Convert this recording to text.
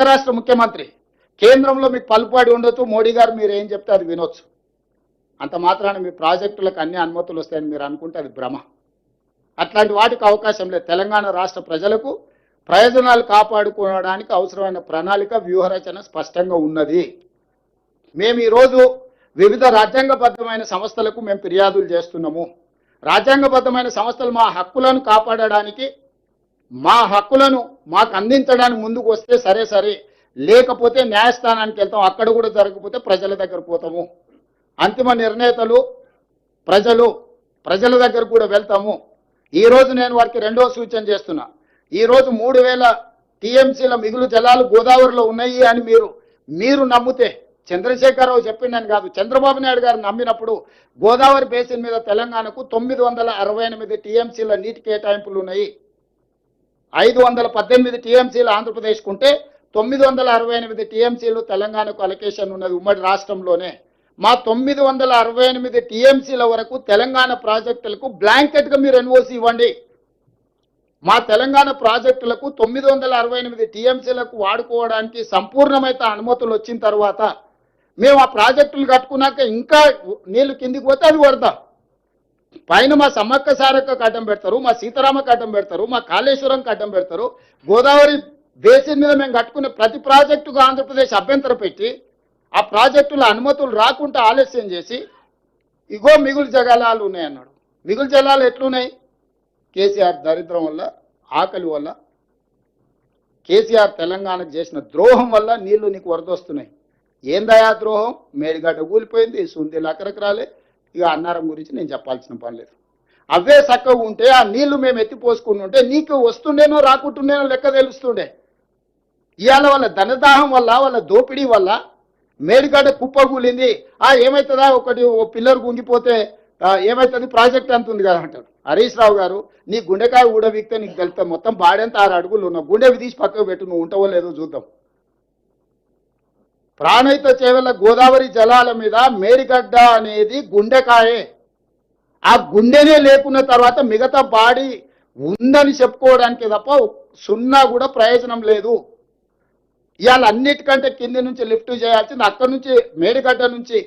పక్క రాష్ట్ర ముఖ్యమంత్రి. కేంద్రంలో మీకు పలుపాడి ఉండొచ్చు మోడీ గారు మీరు ఏం చెప్తే అది వినొచ్చు. అంత మాత్రాన మీ ప్రాజెక్టులకు అన్ని అనుమతులు వస్తాయని మీరు అనుకుంటే అది భ్రమ. అట్లాంటి వాటికి అవకాశం లేదు. తెలంగాణ రాష్ట్ర ప్రజలకు ప్రయోజనాలు కాపాడుకోవడానికి అవసరమైన ప్రణాళిక వ్యూహరచన స్పష్టంగా ఉన్నది. మేము ఈరోజు వివిధ రాజ్యాంగబద్ధమైన సంస్థలకు మేము ఫిర్యాదులు చేస్తున్నాము. రాజ్యాంగబద్ధమైన సంస్థలు మా హక్కులను కాపాడడానికి మా హక్కులను మాకు అందించడానికి ముందుకు వస్తే సరే సరే. లేకపోతే న్యాయస్థానానికి వెళ్తాం అక్కడ కూడా జరగకపోతే ప్రజల దగ్గర పోతాము. అంతిమ నిర్ణేతలు ప్రజలు ప్రజల దగ్గర కూడా వెళ్తాము. ఈరోజు నేను వారికి రెండో సూచన చేస్తున్నా. ఈరోజు మూడు వేల టీఎంసీల మిగులు జలాలు గోదావరిలో ఉన్నాయి అని మీరు మీరు నమ్మితే చంద్రశేఖరరావు చెప్పిండని కాదు చంద్రబాబు నాయుడు గారు నమ్మినప్పుడు గోదావరి బేసిన్ మీద తెలంగాణకు తొమ్మిది వందల అరవై ఎనిమిది టీఎంసీల నీటి కేటాయింపులు ఉన్నాయి. ఐదు వందల పద్దెనిమిది టీఎంసీలు ఆంధ్రప్రదేశ్కు ఉంటే తొమ్మిది వందల అరవై ఎనిమిది టీఎంసీలు తెలంగాణకు అలొకేషన్ ఉన్నది ఉమ్మడి రాష్ట్రంలోనే. మా తొమ్మిది వందల అరవై ఎనిమిది టీఎంసీల వరకు తెలంగాణ ప్రాజెక్టులకు బ్లాంకెట్గా మీరు ఎన్ఓసి ఇవ్వండి. మా తెలంగాణ ప్రాజెక్టులకు తొమ్మిది వందల అరవై ఎనిమిది టీఎంసీలకు వాడుకోవడానికి సంపూర్ణమైన అనుమతులు వచ్చిన తర్వాత మేము ఆ ప్రాజెక్టులు కట్టుకున్నాక ఇంకా నీళ్ళు కిందికి పోతే అది వరద పైన మా సమ్మక్క సారక్క అడ్డం పెడతారు మా సీతారామకు అడ్డం పెడతారు మా కాళేశ్వరంకి అడ్డం పెడతారు. గోదావరి బేసిన్ మీద మేము కట్టుకునే ప్రతి ప్రాజెక్టుకు ఆంధ్రప్రదేశ్ అభ్యంతరం పెట్టి ఆ ప్రాజెక్టుల అనుమతులు రాకుండా ఆలస్యం చేసి ఇగో మిగులు జలాలు ఉన్నాయన్నాడు. మిగులు జలాలు ఎట్లున్నాయి? కేసీఆర్ దరిద్రం వల్ల ఆకలి వల్ల కేసీఆర్ తెలంగాణకు చేసిన ద్రోహం వల్ల నీళ్ళు నీకు వరదొస్తున్నాయి. ఏందయా ద్రోహం? మేడిగడ్డ కూలిపోయింది సుందీలు అక్కడికి రాలే ఇక అన్నారం గురించి నేను చెప్పాల్సిన పని లేదు. అవే చక్కగా ఉంటే ఆ నీళ్ళు మేము ఎత్తిపోసుకుని ఉంటే నీకు వస్తుండేనో రాకుంటుండేనో లెక్క తెలుస్తుండే. ఇవాళ వాళ్ళ ధనదాహం వల్ల వాళ్ళ దోపిడీ వల్ల మేడిగడ్డ కుప్ప కూలింది. ఆ ఏమవుతుందా ఒకటి ఓ పిల్లర్ గుంగిపోతే ఏమవుతుంది ప్రాజెక్ట్ అంత ఉంది కదా అంటాడు హరీష్ రావు గారు నీ గుండెకాయ ఊడవిక్తే నీకు తెలుస్తా మొత్తం బాడెంత ఆరు అడుగులు ఉన్నావు గుండెవి తీసి పక్కకు పెట్టు నువ్వు ఉంటావో లేదో చూద్దాం. ప్రాణహిత చేవల గోదావరి జలాల మీద మేడిగడ్డ అనేది గుండెకాయే. ఆ గుండెనే లేకున్న తర్వాత మిగతా బాడీ ఉందని చెప్పుకోవడానికి తప్ప సున్నా కూడా ప్రయోజనం లేదు. ఇవాళ అన్నిటికంటే కింది నుంచి లిఫ్ట్ చేయాల్సింది అక్కడి నుంచి మేడిగడ్డ నుంచి